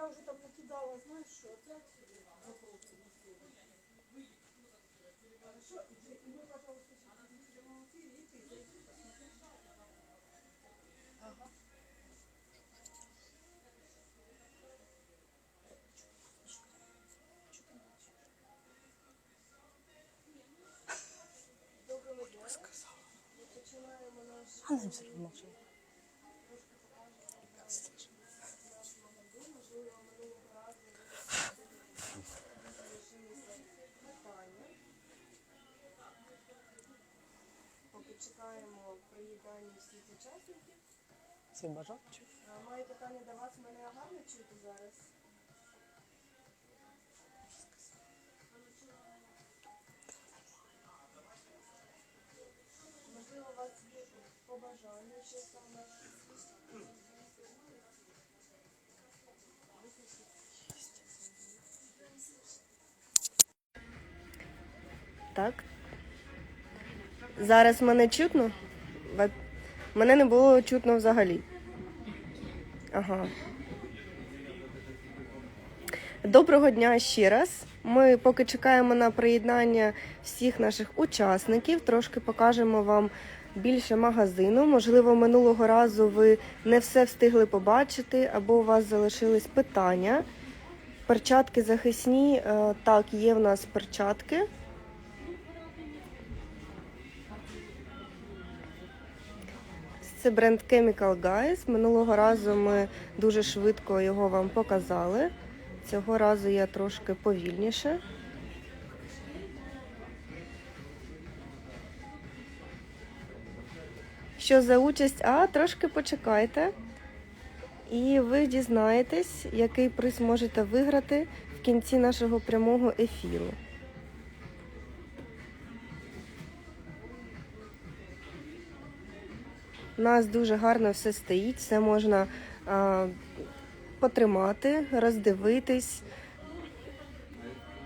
я вже там накидала, знаєш що, це запроси на сьогодні. Хорошо, і і ми, пожалуйста, ще будемо в прямому ефірі, і ти зайди, посмотри. Ага. Доброго дня. Ми починаємо наш А нам все одно. що. Чекаємо приїдання всіх учасників. Всі бажаючі. А, Маю питання до вас, мене гарно чути зараз? Можливо, у вас є побажання, що саме Так. Зараз мене чутно? Мене не було чутно взагалі. Ага. Доброго дня ще раз. Ми поки чекаємо на приєднання всіх наших учасників, трошки покажемо вам більше магазину. Можливо, минулого разу ви не все встигли побачити, або у вас залишились питання. Перчатки захисні. е, Так, є в нас перчатки. Це бренд Chemical Guys. Минулого разу ми дуже швидко його вам показали. Цього разу я трошки повільніше. Що за участь? А, трошки почекайте. І ви дізнаєтесь, який приз можете виграти в кінці нашого прямого ефіру. У нас дуже гарно все стоїть, все можна а, потримати, роздивитись,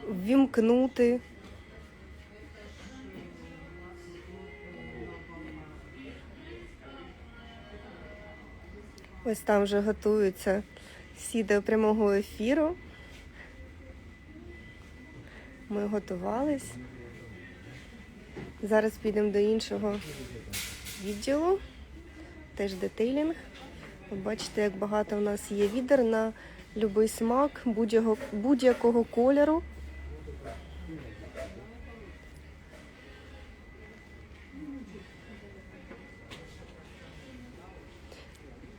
ввімкнути. Ось там вже готуються всі до прямого ефіру. Ми готувались. Зараз підемо до іншого відділу теж детейлінг. Бачите, як багато в нас є відер на будь-який смак, будь-якого, будь-якого кольору.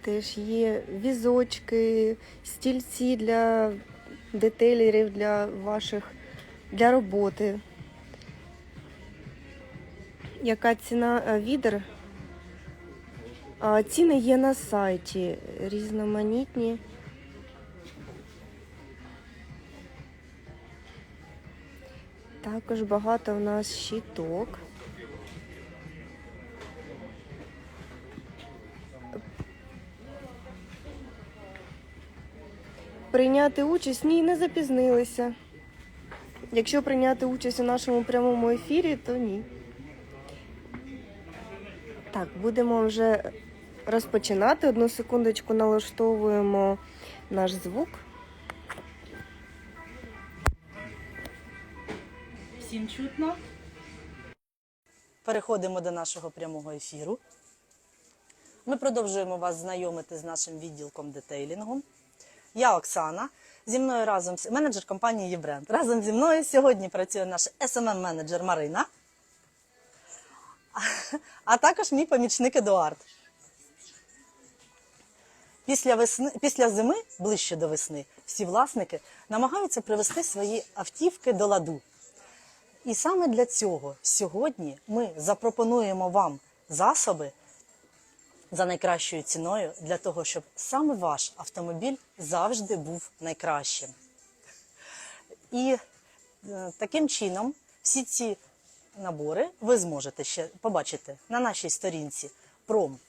Теж є візочки, стільці для детейлерів, для ваших для роботи. Яка ціна е, відер? Ціни є на сайті різноманітні. Також багато в нас щиток. Прийняти участь? Ні, не запізнилися. Якщо прийняти участь у нашому прямому ефірі, то ні. Так, будемо вже розпочинати. Одну секундочку налаштовуємо наш звук. Всім чутно. Переходимо до нашого прямого ефіру. Ми продовжуємо вас знайомити з нашим відділком детейлінгу. Я Оксана. Зі мною разом менеджер компанії Єбренд. Разом зі мною сьогодні працює наш smm менеджер Марина, а також мій помічник Едуард. Після, весни, після зими, ближче до весни, всі власники намагаються привести свої автівки до ладу. І саме для цього сьогодні ми запропонуємо вам засоби за найкращою ціною для того, щоб саме ваш автомобіль завжди був найкращим. І е, таким чином всі ці набори ви зможете ще побачити на нашій сторінці пром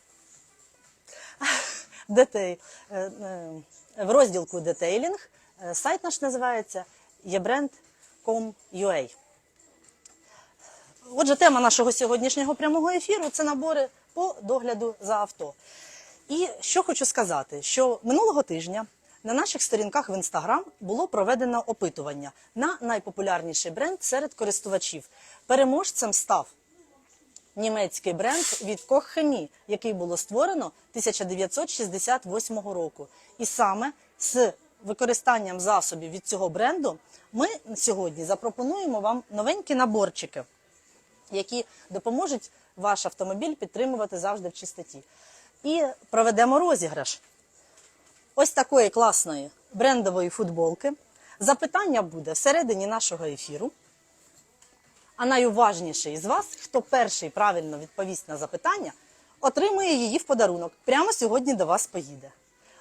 детей, е, е, в розділку детейлінг. Е, Сайт наш називається yebrand.com.ua. Отже, тема нашого сьогоднішнього прямого ефіру це набори по догляду за авто. І що хочу сказати, що минулого тижня На наших сторінках в інстаграм було проведено опитування на найпопулярніший бренд серед користувачів. Переможцем став німецький бренд від Коххемі, який було створено 1968 року. І саме з використанням засобів від цього бренду ми сьогодні запропонуємо вам новенькі наборчики, які допоможуть ваш автомобіль підтримувати завжди в чистоті. І проведемо розіграш ось такої класної брендової футболки. Запитання буде всередині нашого ефіру. А найуважніший із вас, хто перший правильно відповість на запитання, отримує її в подарунок. Прямо сьогодні до вас поїде.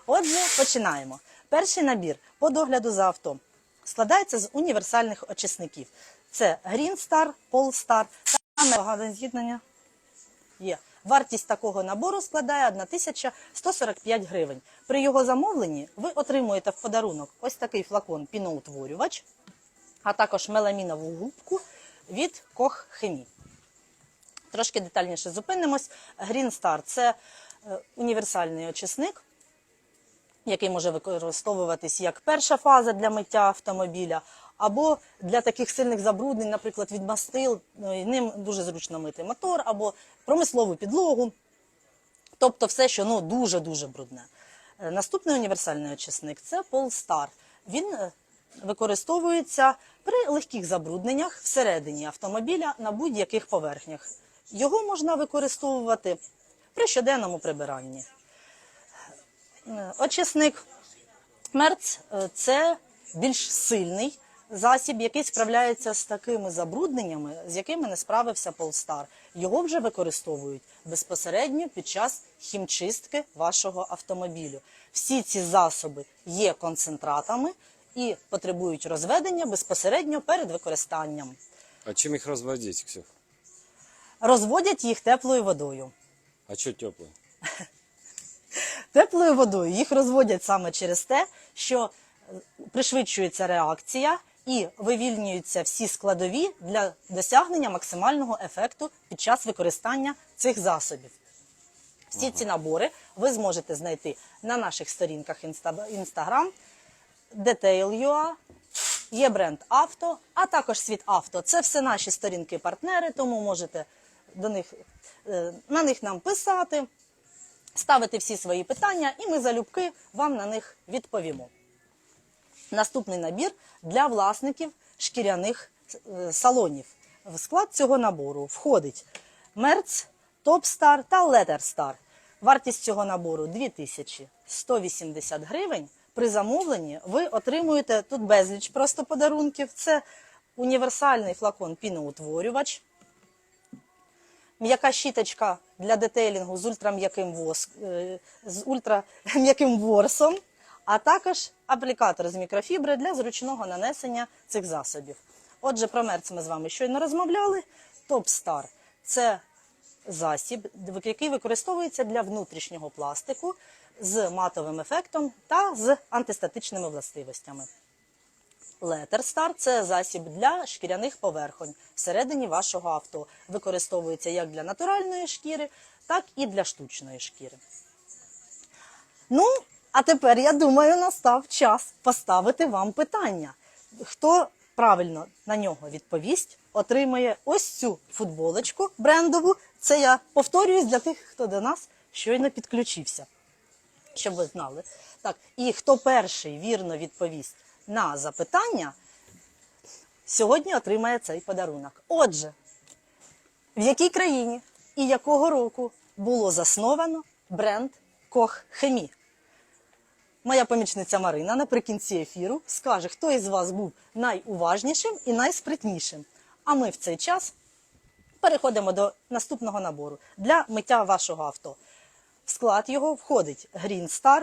Отже, починаємо. Перший набір по догляду за авто складається з універсальних очисників. Це Green Star, Polestar та багато з'єднання. Є. Вартість такого набору складає 1145 гривень. При його замовленні ви отримуєте в подарунок ось такий флакон піноутворювач, а також меламінову губку від Кох Хемі. Трошки детальніше зупинимось. Green Star – це е, універсальний очисник, який може використовуватись як перша фаза для миття автомобіля, або для таких сильних забруднень, наприклад, від мастил, ну, ним дуже зручно мити мотор або промислову підлогу. Тобто все, що ну, дуже-дуже брудне. Е, Наступний універсальний очисник це Polestar. Він е, використовується при легких забрудненнях всередині автомобіля на будь-яких поверхнях. Його можна використовувати при щоденному прибиранні. Очисник Мерц це більш сильний засіб, який справляється з такими забрудненнями, з якими не справився Polestar. Його вже використовують безпосередньо під час хімчистки вашого автомобілю. Всі ці засоби є концентратами і потребують розведення безпосередньо перед використанням. А чем их разводить, Ксюх? Розводять їх теплою водою. А что теплое? Теплою водою їх розводять саме через те, що е, пришвидшується реакція і вивільнюються всі складові для досягнення максимального ефекту під час використання цих засобів. Всі ці набори ви зможете знайти на наших сторінках Instagram, Detail.ua, є бренд Авто, а також Світ Авто. Це все наші сторінки-партнери, тому можете до них, е, на них нам писати ставити всі свої питання, і ми залюбки вам на них відповімо. Наступний набір для власників шкіряних е, салонів. В склад цього набору входить Мерц, Топстар та Летерстар. Вартість цього набору 2180 гривень. При замовленні ви отримуєте тут безліч просто подарунків. Це універсальний флакон піноутворювач, м'яка щіточка для детейлінгу з ультрам'яким воск, е, з ультрам'яким ворсом, а також аплікатор з мікрофібри для зручного нанесення цих засобів. Отже, про мерц ми з вами щойно розмовляли. Топ-Star – це засіб, який використовується для внутрішнього пластику з матовим ефектом та з антистатичними властивостями. Летерстар це засіб для шкіряних поверхонь всередині вашого авто. Використовується як для натуральної шкіри, так і для штучної шкіри. Ну, а тепер, я думаю, настав час поставити вам питання. Хто правильно на нього відповість, отримає ось цю футболочку брендову. Це я повторююсь для тих, хто до нас щойно підключився щоб ви знали. Так, і хто перший вірно відповість на запитання, сьогодні отримає цей подарунок. Отже, в якій країні і якого року було засновано бренд Кох Хемі? Моя помічниця Марина наприкінці ефіру скаже, хто із вас був найуважнішим і найспритнішим. А ми в цей час переходимо до наступного набору для миття вашого авто. В склад його входить Green Star,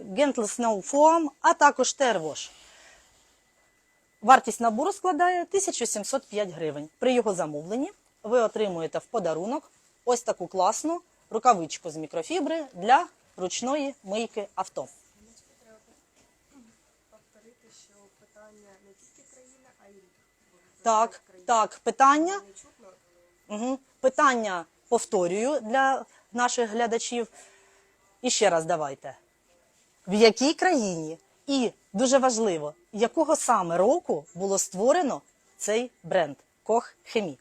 Gentle Snow Foam, а також Terwash. Вартість набору складає 1705 гривень. При його замовленні ви отримуєте в подарунок ось таку класну рукавичку з мікрофібри для ручної мийки авто. Повторити, що питання не тільки країна, а й Так, так, питання. Угу. Питання повторюю для наших глядачів. І ще раз давайте. в якій країні і дуже важливо, якого саме року було створено цей бренд Кох Хемі.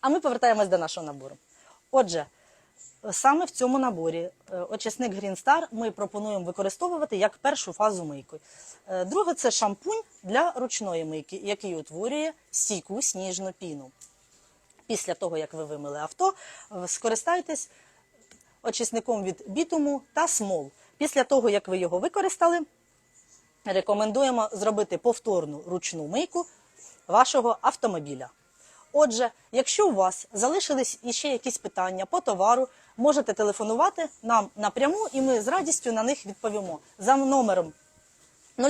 А ми повертаємось до нашого набору. Отже, саме в цьому наборі е, очисник Green Star ми пропонуємо використовувати як першу фазу мийки. Е, Друге це шампунь для ручної мийки, який утворює стійку сніжну піну. Після того, як ви вимили авто, скористайтесь очисником від бітуму та смол. Після того, як ви його використали, рекомендуємо зробити повторну ручну мийку вашого автомобіля. Отже, якщо у вас залишились іще якісь питання по товару, можете телефонувати нам напряму, і ми з радістю на них відповімо за номером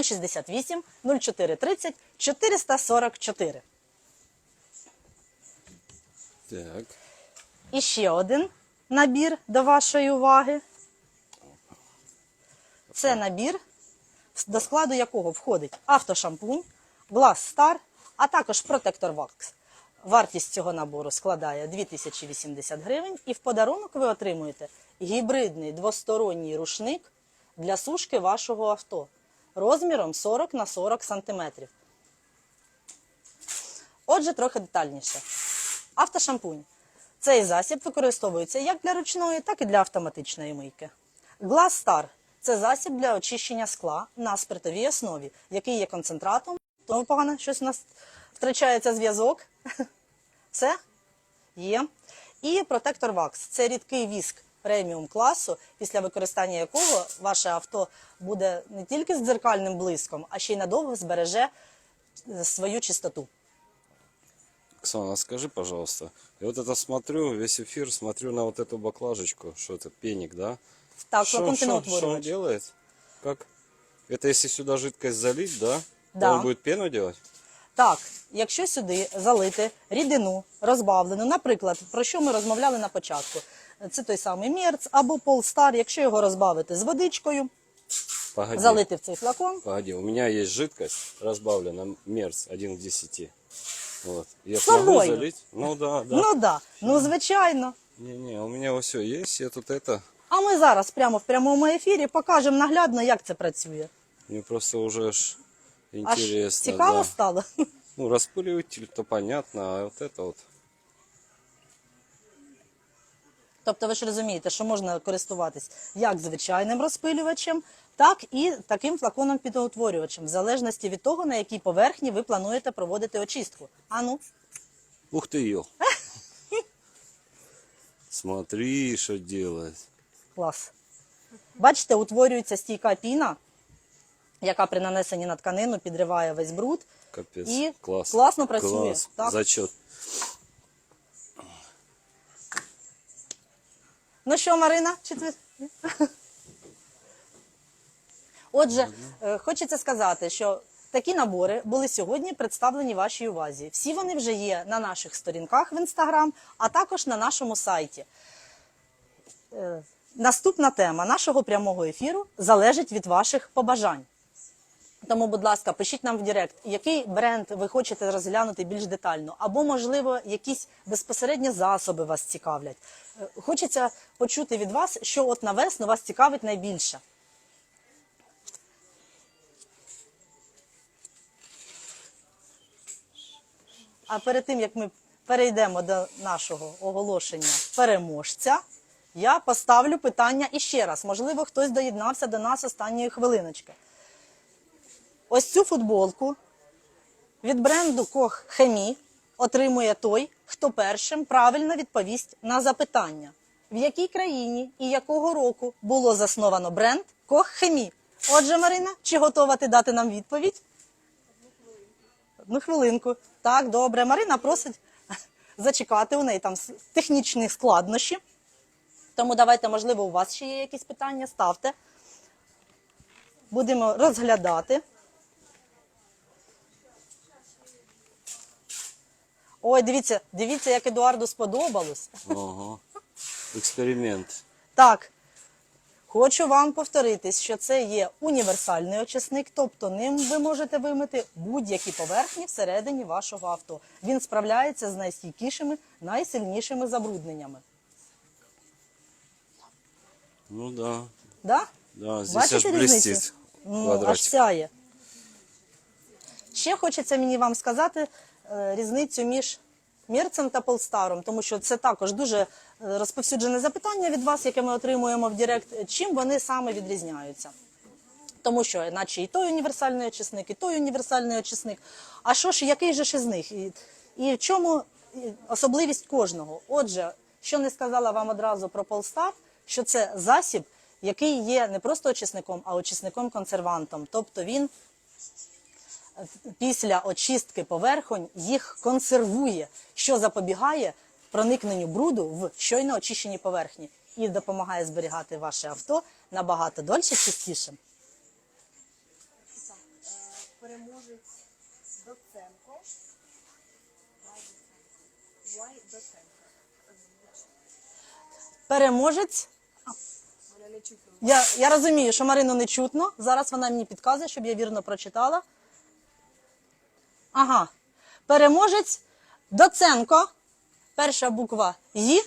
068 0430 444. Так. І ще один набір до вашої уваги. Це набір, до складу якого входить автошампунь, Glass Star, а також протектор Wax. Вартість цього набору складає 2080 гривень, і в подарунок ви отримуєте гібридний двосторонній рушник для сушки вашого авто розміром 40 на 40 сантиметрів. Отже, трохи детальніше. Автошампунь. Цей засіб використовується як для ручної, так і для автоматичної мийки. Glass Star – це засіб для очищення скла на спиртовій основі, який є концентратом. Тому погано, щось у нас втрачається зв'язок. Все є. І протектор Wax – це рідкий віск преміум класу, після використання якого ваше авто буде не тільки з дзеркальним блиском, а ще й надовго збереже е, свою чистоту. Оксана, скажи, пожалуйста, я вот это смотрю, весь эфир, смотрю на вот эту баклажечку, что это, пеник, да? Так, Что- флакон что- что он пеноутворювач. делает? Как? Это если сюда жидкость залить, да? Да. То он будет пену делать? Так, якщо сюди залити рідину розбавлену, наприклад, про що ми розмовляли на початку, це той самий мерц або полстар, якщо його розбавити з водичкою, Погоди. залити в цей флакон, Погоди, у меня есть жидкость разбавлена, мерц 1 к 10. Вот. Я С смогу собой? залить? Ну да, да. ну да, ну звичайно. Не-не, у меня все есть, я тут это... А ми зараз прямо в прямому ефірі покажемо наглядно, як це працює. Мне просто уже ж Аж интересно, цікаво да. стало. Ну, распыливатель, то понятно, а вот это вот... Тобто ви ж розумієте, що можна користуватись як звичайним розпилювачем, так і таким флаконом підоутворювачем, в залежності від того, на якій поверхні ви плануєте проводити очистку. А ну, Ух ты, ё. Смотри, что делает. Клас. Бачите, утворюється стійка піна, яка при нанесенні на тканину підриває весь бруд. Капец. І Класс. класно працює, Класс. так. Зачет. Ну що, Марина, ти? Отже, е, хочеться сказати, що такі набори були сьогодні представлені вашій увазі. Всі вони вже є на наших сторінках в інстаграм, а також на нашому сайті. Е, Наступна тема нашого прямого ефіру залежить від ваших побажань. Тому, будь ласка, пишіть нам в Директ, який бренд ви хочете розглянути більш детально, або, можливо, якісь безпосередні засоби вас цікавлять. Е, Хочеться почути від вас, що от на весну вас цікавить найбільше. А перед тим, як ми перейдемо до нашого оголошення переможця, я поставлю питання іще раз. Можливо, хтось доєднався до нас останньої хвилиночки. Ось цю футболку від бренду Кох Хемі отримує той, хто першим правильно відповість на запитання, в якій країні і якого року було засновано бренд Кох Хемі. Отже, Марина, чи готова ти дати нам відповідь? Одну хвилинку. Так, добре. Марина просить зачекати у неї там технічні складнощі. Тому давайте, можливо, у вас ще є якісь питання, ставте. Будемо розглядати. Ой, дивіться, дивіться, як Едуарду сподобалось. Ага. Эксперимент. Так, хочу вам повторитись, що це є універсальний очисник, тобто ним ви можете вимити будь-які поверхні всередині вашого авто. Він справляється з найстійкішими, найсильнішими забрудненнями. Ну да. Да? Да, здесь Бачите аж різницю? блестит Ну, аж квадратик. сяє. Ще хочеться мені вам сказати різницю між Мерцем та Полстаром, тому що це також дуже е, розповсюджене запитання від вас, яке ми отримуємо в Директ. Чим вони саме відрізняються? Тому що, наче і той універсальний очисник, і той універсальний очисник. А що ж, який же ж із них? І, і в чому особливість кожного? Отже, що не сказала вам одразу про Полстар, що це засіб, який є не просто очисником, а очисником-консервантом. Тобто він е, після очистки поверхонь їх консервує, що запобігає проникненню бруду в щойно очищені поверхні і допомагає зберігати ваше авто набагато дольше чистіше. Е, переможець Доценко. Вай Доценко. Переможець. Я, я розумію, що Марину не чутно. Зараз вона мені підказує, щоб я вірно прочитала. Ага. Переможець Доценко. Перша буква Ї.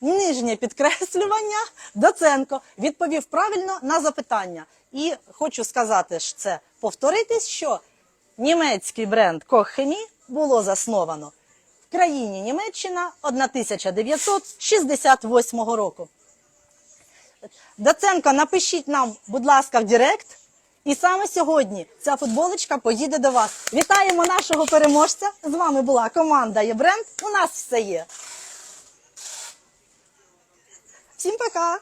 Нижнє підкреслювання Доценко. Відповів правильно на запитання. І хочу сказати ж це повторитись, що німецький бренд Коххемі було засновано в країні Німеччина 1968 року. Доценко, напишіть нам, будь ласка, в Директ. І саме сьогодні ця футболочка поїде до вас. Вітаємо нашого переможця. З вами була команда є бренд. У нас все є. Всім пока!